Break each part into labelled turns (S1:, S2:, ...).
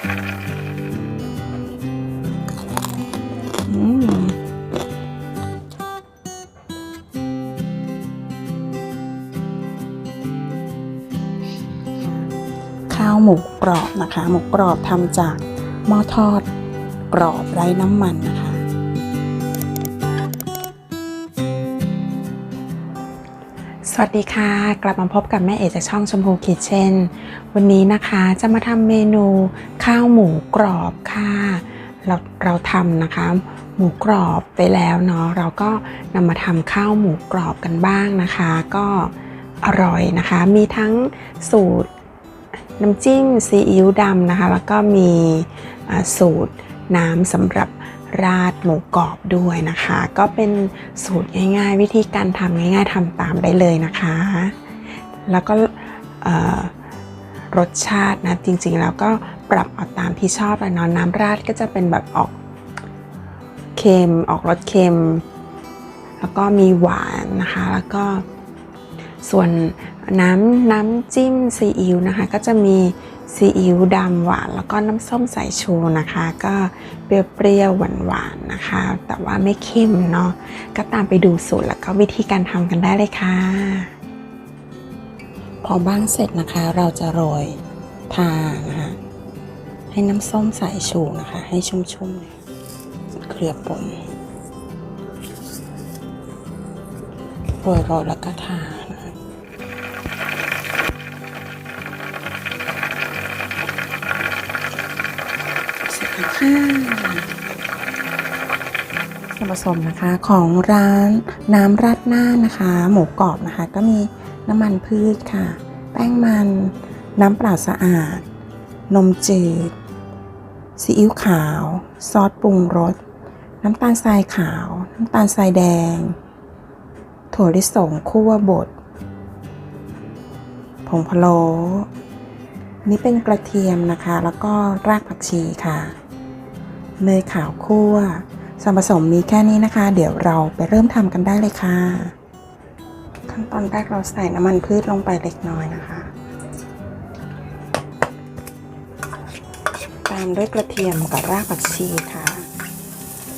S1: ข้าวหมูกรอบนะคะ หมูกรอบทำจากหม้อทอดกรอบไร้น้ำมันนะคะ วัสดีค่ะ กลับมาพบกับแม่เอกจากช่องชมพูคิทเช่น วันนี้นะคะจะมาทำเมนูข้าวหมูกรอบค่ะ เราเราทำนะคะ หมูกรอบไปแล้วเนาะเราก็นำมาทำข้าวหมูกรอบกันบ้างนะคะ ก็อร่อยนะคะ มีทั้งสูตรน้ำจิ้มซีอิ๊วดำนะคะ แล้วก็มีสูตรน้ำสำหรับ ราดหมูกรอบด้วยนะคะ ก็เป็นสูตรง่าย ๆ วิธีการทำง่าย ๆทำตามได้เลยนะคะ แล้วก็รสชาตินะจริงๆแล้วก็ปรับเอาตามที่ชอบเลยเนาะน้ำราดก็จะเป็นแบบออกเค็มออกรสเค็ม แล้วก็มีหวานนะคะ แล้วก็ส่วนน้ำน้ำจิ้มซีอิ๊วนะคะ ก็จะมี ซีอิ๊วดำหวานแล้วก็น้ำส้มสายชูนะคะ ก็เปรี้ยวๆหวานๆนะคะ แต่ว่าไม่เค็มเนาะก็ตามไปดูสูตรแล้วก็วิธีการทำกันได้เลยค่ะ พอบ้างเสร็จนะคะเราจะโรยทานะคะให้น้ำส้มสายชูนะคะ ให้ชุ่มๆเลยเคลือบปนโรยโรยๆแล้วก็ทา ค่ะส่วนผสมนะคะของร้านน้ำราดหน้านะคะ หมูกรอบนะคะ ก็มีน้ำมันพืชค่ะ แป้งมัน น้ำเปล่าสะอาด นมจืดซีอิ๊วขาว ซอสปรุงรส น้ำตาลทรายขาว น้ำตาลทรายแดง ถั่วลิสงคั่วบด ผงพะโล้นี่เป็นกระเทียมนะคะ แล้วก็รากผักชีค่ะ เนยขาวคั่วส่วนผสมมีแค่นี้นะคะ เดี๋ยวเราไปเริ่มทำกันได้เลยค่ะ ขั้นตอนแรกเราใส่น้ำมันพืชลงไปเล็กน้อยนะคะ ตามด้วยกระเทียมกับรากผักชีค่ะ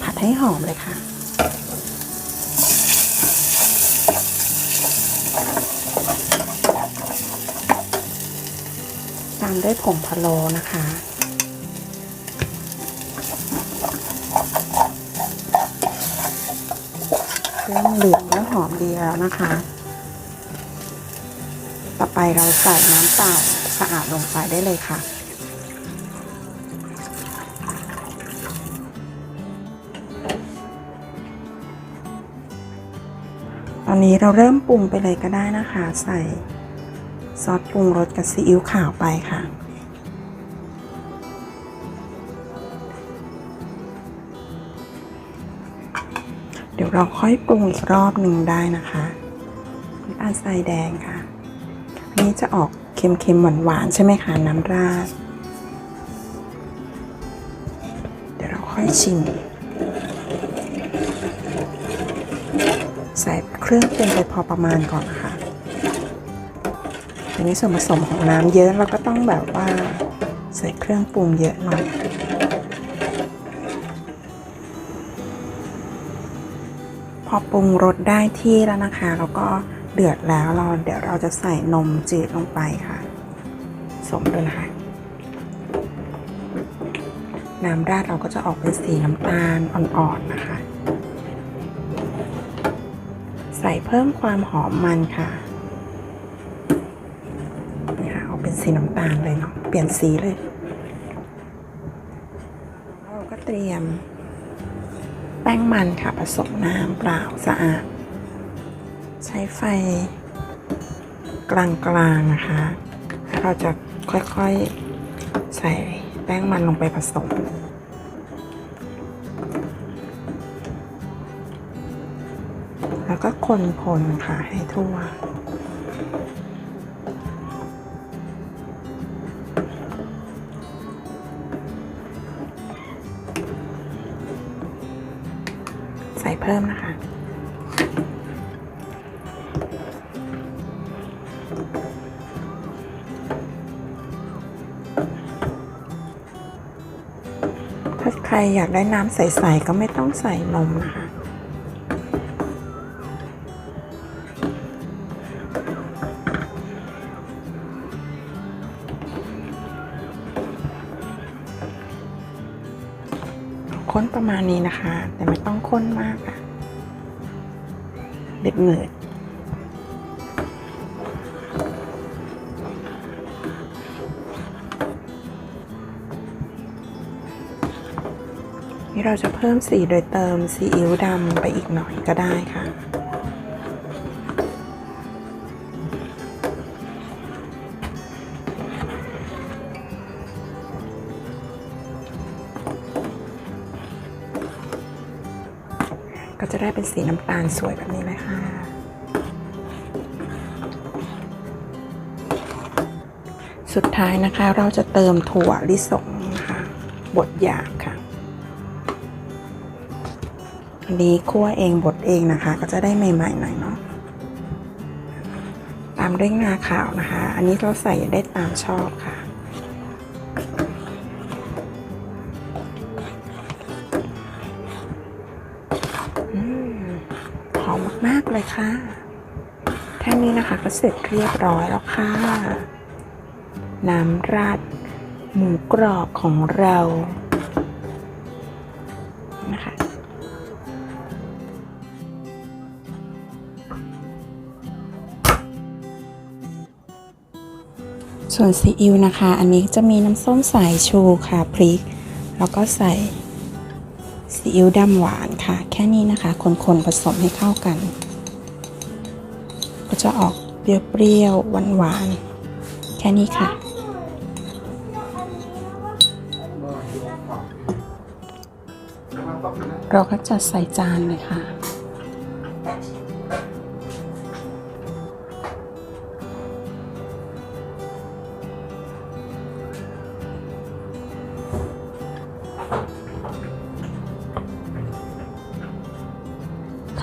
S1: ผัดให้หอมเลยค่ะตามด้วยผงพะโล้นะคะ เครื่องเหลืองและหอมดีแล้วนะคะ ต่อไปเราใส่น้ำเปล่าสะอาดลงไปได้เลยค่ะ ตอนนี้เราเริ่มปรุงไปเลยก็ได้นะคะ ใส่ซอสปรุงรสกับซีอิ๊วขาวไปค่ะ เราค่อยปรุงอีกรอบหนึ่งได้นะคะน้ำตาลทรายแดงค่ะ อันนี้จะออกเค็มๆหวานๆใช่ไหมคะน้ำราด เดี๋ยวเราค่อยชิม ใส่เครื่องเป็นไปพอประมาณก่อนนะคะอันนี้ส่วนผสมของน้ำเยอะเราก็ต้องแบบว่าใส่เครื่องปรุงเยอะหน่อย พอปรุงรสได้ที่แล้วนะคะ แล้วก็เดือดแล้วเราเดี๋ยวเราจะใส่นมจืดลงไปค่ะ สมด้วยนะคะ น้ำราดเราก็จะออกเป็นสีน้ำตาลอ่อนๆนะคะ ใส่เพิ่มความหอมมันค่ะนี่ค่ะออกเป็นสีน้ำตาลเลยเนาะเปลี่ยนสีเลยเราก็เตรียม แป้งมันค่ะผสมน้ำเปล่าสะอาด ใช้ไฟกลางๆนะคะแล้วเราจะค่อยๆใส่แป้งมันลงไปผสมแล้วก็คนๆค่ะให้ทั่ว เพิ่มนะคะถ้าใครอยากได้น้ำใส ๆ ก็ไม่ต้องใส่นมนะคะ ประมาณนี้นะคะ แต่ไม่ต้องข้นมากอะเด็ดเหนืดนี่เราจะเพิ่มสีโดยเติมซีอิ๊วดำไปอีกหน่อยก็ได้ค่ะ ก็จะได้เป็นสีน้ำตาลสวยแบบนี้เลยค่ะ สุดท้ายนะคะเราจะเติมถั่วลิสงนะคะบดหยาบค่ะอันนี้คั่วเองบดเองนะคะ ก็จะได้ใหม่ๆหน่อยเนาะตามด้วยงาขาวนะคะ อันนี้เราใส่ได้ตามชอบค่ะ อมมากๆเลยค่ะ แค่นี้นะคะก็เสร็จเรียบร้อยแล้วค่ะ น้ำราดหมูกรอบของเรานะคะส่วนซีอิ๊วนะคะ อันนี้จะมีน้ำส้มสายชูค่ะพริก แล้วก็ใส่ ซีอิ๊วดำหวานค่ะ แค่นี้นะคะ คนๆผสมให้เข้ากัน ก็จะออกเปรี้ยวๆหวานๆแค่นี้ค่ะ เราก็จะใส่จานเลยค่ะ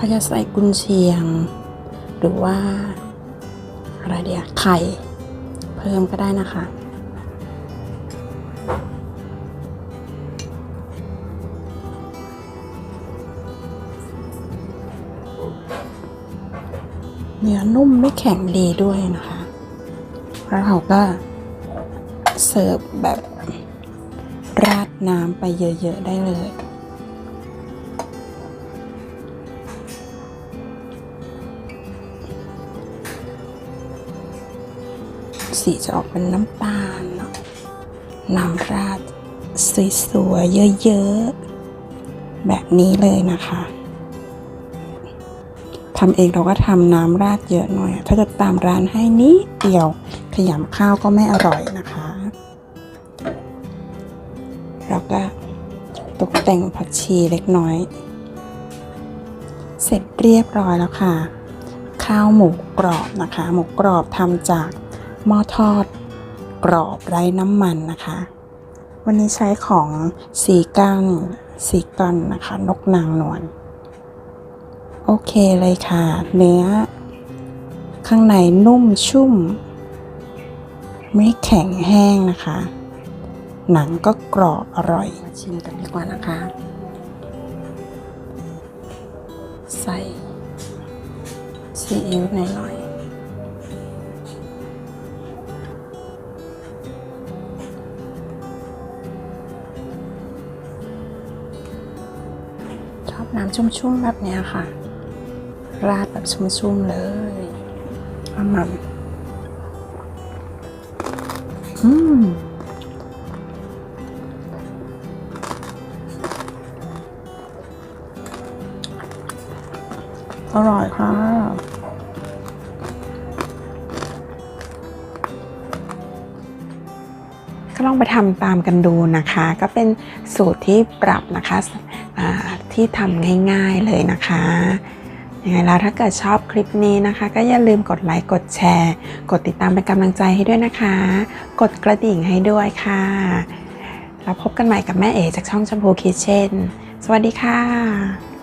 S1: เขาจะใส่กุนเชียง หรือว่าอะไรเดียวไข่ เพิ่มก็ได้นะคะ เนื้อนุ่มไม่แข็งดีด้วยนะคะ แล้วเราก็เสิร์ฟแบบราดน้ำไปเยอะ ๆ ได้เลย สีจะออกเป็นน้ำตาลเนาะน้ำราดสวยๆเยอะๆ แบบนี้เลยนะคะทำเองเราก็ทำน้ำราดเยอะหน่อย ถ้าจะตามร้านให้นิดเดียว ขยำข้าวก็ไม่อร่อยนะคะเราก็ตกแต่งผักชีเล็กน้อย เสร็จเรียบร้อยแล้วค่ะ ข้าวหมูกรอบนะคะ หมูกรอบทำจาก หม้อทอด กรอบไร้น้ำมันนะคะ วันนี้ใช้ของสีก้านสีกันนะคะ นกนางนวลโอเคเลยค่ะ เนื้อ ข้างในนุ่มชุ่ม ไม่แข็งแห้งนะคะ หนังก็กรอบอร่อยมาชิมกันดีกว่านะคะ ใส่ซีอิ๊วหน่อยำชุ่มๆ แบบเนี้ยค่ะ ราดแบบชุ่มๆ เลยอามันอืมอร่อยค่ะก็ลองไปทำตามกันดูนะคะ ก็เป็นสูตรที่ปรับนะคะอ่า ที่ทำง่ายๆเลยนะคะยังไงแล้วถ้าเกิดชอบคลิปนี้นะคะ ก็อย่าลืมกดไลค์กดแชร์ กดติดตามเป็นกำลังใจให้ด้วยนะคะ กดกระดิ่งให้ด้วยค่ะแล้วพบกันใหม่กับแม่เอ๋จากช่องชมพูคิเช่น สวัสดีค่ะ